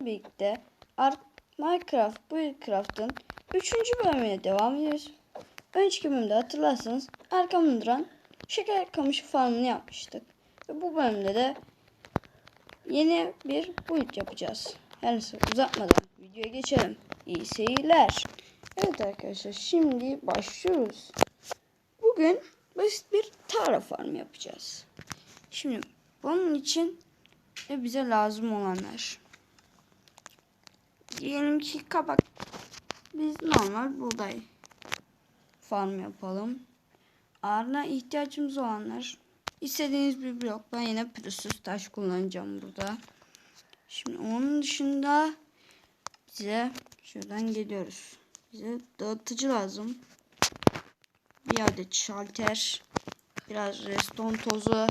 birlikte Minecraft Buildcraft'ın 3. bölümüne devam ediyoruz. Önceki bölümde hatırlarsanız arkamda duran şeker kamışı farmını yapmıştık. Ve bu bölümde de yeni bir build yapacağız. Her neyse uzatmadan videoya geçelim. İyi seyirler. Evet arkadaşlar şimdi başlıyoruz. Bugün basit bir tarla farmı yapacağız. Şimdi bunun için bize lazım olanlar. Diyelim ki kabak. Biz normal buğday farm yapalım. Ağırına ihtiyacımız olanlar. İstediğiniz bir blok. Ben yine pürüzsüz taş kullanacağım burada. Şimdi onun dışında bize şuradan geliyoruz. Bize dağıtıcı lazım. Bir adet şalter. Biraz reston tozu.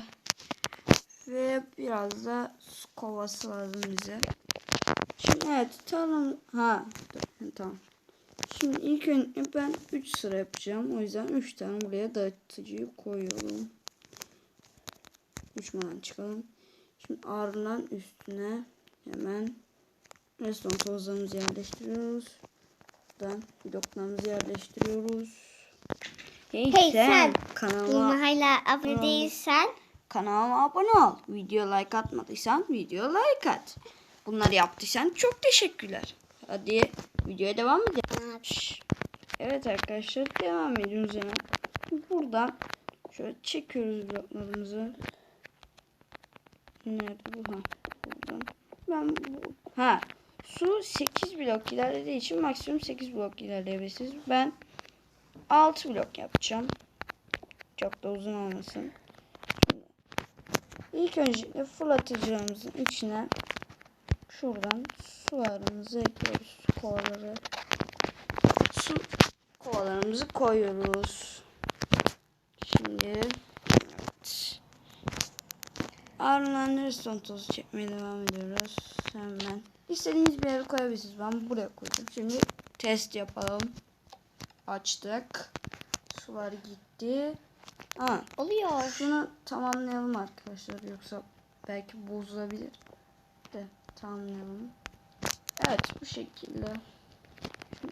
Ve biraz da kovası lazım bize. Evet tamam. Ha tamam. Şimdi ilk önce ben 3 sıra yapacağım. O yüzden 3 tane buraya dağıtıcıyı koyuyorum. Uçmadan çıkalım. Şimdi ardından üstüne hemen restoran tozlarımızı yerleştiriyoruz. Buradan bloklarımızı yerleştiriyoruz. Hey, Hey sen, sen, kanalıma hala abone değilsen Kanalıma abone ol. Video like atmadıysan video like at. Bunları yaptıysan çok teşekkürler. Hadi videoya devam edelim. Evet arkadaşlar devam ediyoruz hemen. Buradan şöyle çekiyoruz bloklarımızı. Nerede bu? Ha, buradan. Ben bu, ha su 8 blok ilerlediği için maksimum 8 blok ilerleyebilirsiniz. Ben 6 blok yapacağım. Çok da uzun olmasın. İlk önce fırlatıcılarımızın içine şuradan sularımızı ekliyoruz. Su kovaları. Su kovalarımızı koyuyoruz. Şimdi evet. Ardından redstone tozu çekmeye devam ediyoruz. Hemen. İstediğiniz bir yere koyabilirsiniz. Ben buraya koydum. Şimdi test yapalım. Açtık. Sular gitti. Aa, oluyor. şunu tamamlayalım arkadaşlar yoksa belki bozulabilir de tamamlayalım. Evet bu şekilde.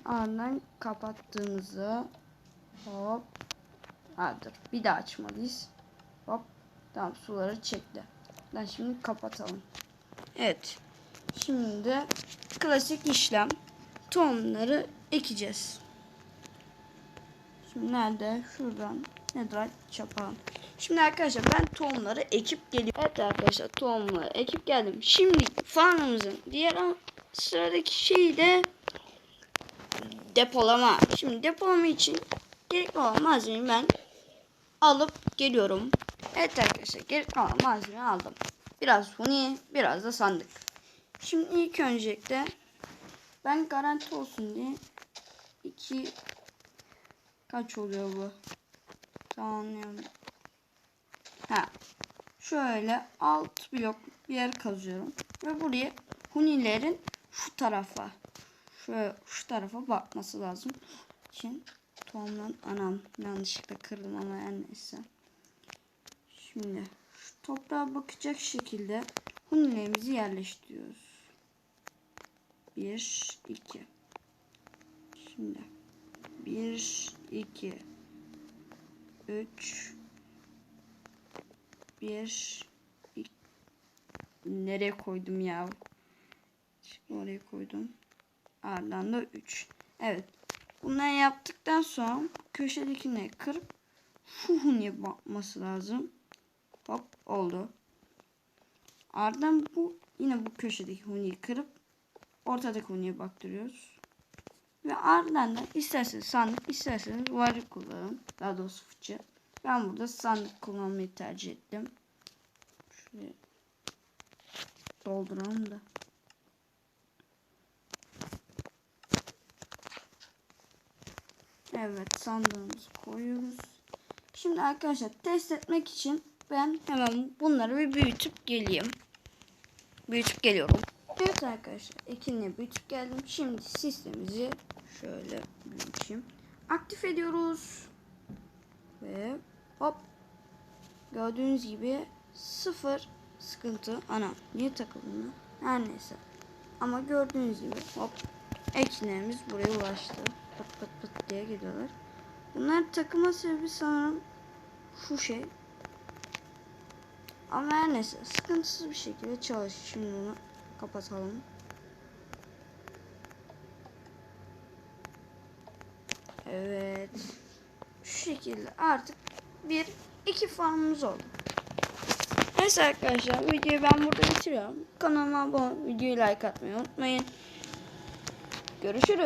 Ardından kapattığımızda hop ha, dur bir daha açmalıyız. Hop tamam suları çekti. Ben şimdi kapatalım. Evet. Şimdi klasik işlem tohumları ekeceğiz. Şimdi nerede? Şuradan netherite yapalım. Şimdi arkadaşlar ben tohumları ekip geliyorum. Evet arkadaşlar tohumları ekip geldim. Şimdi farmımızın diğer sıradaki şeyi de depolama. Şimdi depolama için gerekli olan malzemeyi ben alıp geliyorum. Evet arkadaşlar gerekli olan malzemeyi aldım. Biraz huni, biraz da sandık. Şimdi ilk öncelikle ben garanti olsun diye iki kaç oluyor bu? Tamamlayalım. Ha. Şöyle alt blok bir yer kazıyorum. Ve buraya hunilerin şu tarafa şöyle şu tarafa bakması lazım. için tohumdan anam yanlışlıkla kırdım ama her neyse. Şimdi şu toprağa bakacak şekilde hunilerimizi yerleştiriyoruz. Bir, iki. Şimdi bir, iki, üç, bir. Nereye koydum ya? Şimdi oraya koydum. Ardından da üç. Evet. Bunları yaptıktan sonra köşedekini kırıp şu huniye bakması lazım. Hop oldu. Ardından bu yine bu köşedeki huniyi kırıp ortadaki huniye baktırıyoruz. Ve ardından da isterseniz sandık isterseniz varlık kullanın. Daha doğrusu fıçı. Ben burada sandık kullanmayı tercih ettim. Şuraya dolduralım da. Evet sandığımızı koyuyoruz. Şimdi arkadaşlar test etmek için ben hemen bunları bir büyütüp geleyim. Büyütüp geliyorum. Evet arkadaşlar ekinle büyütüp geldim. Şimdi sistemimizi şöyle büyüteyim. Aktif ediyoruz. Ve hop. Gördüğünüz gibi sıfır sıkıntı. Ana niye takıldı? Her neyse. Ama gördüğünüz gibi hop ekmeğimiz buraya ulaştı. Pıt pıt pıt diye gidiyorlar. Bunlar takıma sebebi sanırım şu şey. Ama her neyse sıkıntısız bir şekilde çalışıyor. Şimdi bunu kapatalım. Evet. Şu şekilde artık bir iki farmımız oldu. Neyse arkadaşlar videoyu ben burada bitiriyorum. Kanalıma abone videoyu like atmayı unutmayın. Görüşürüz.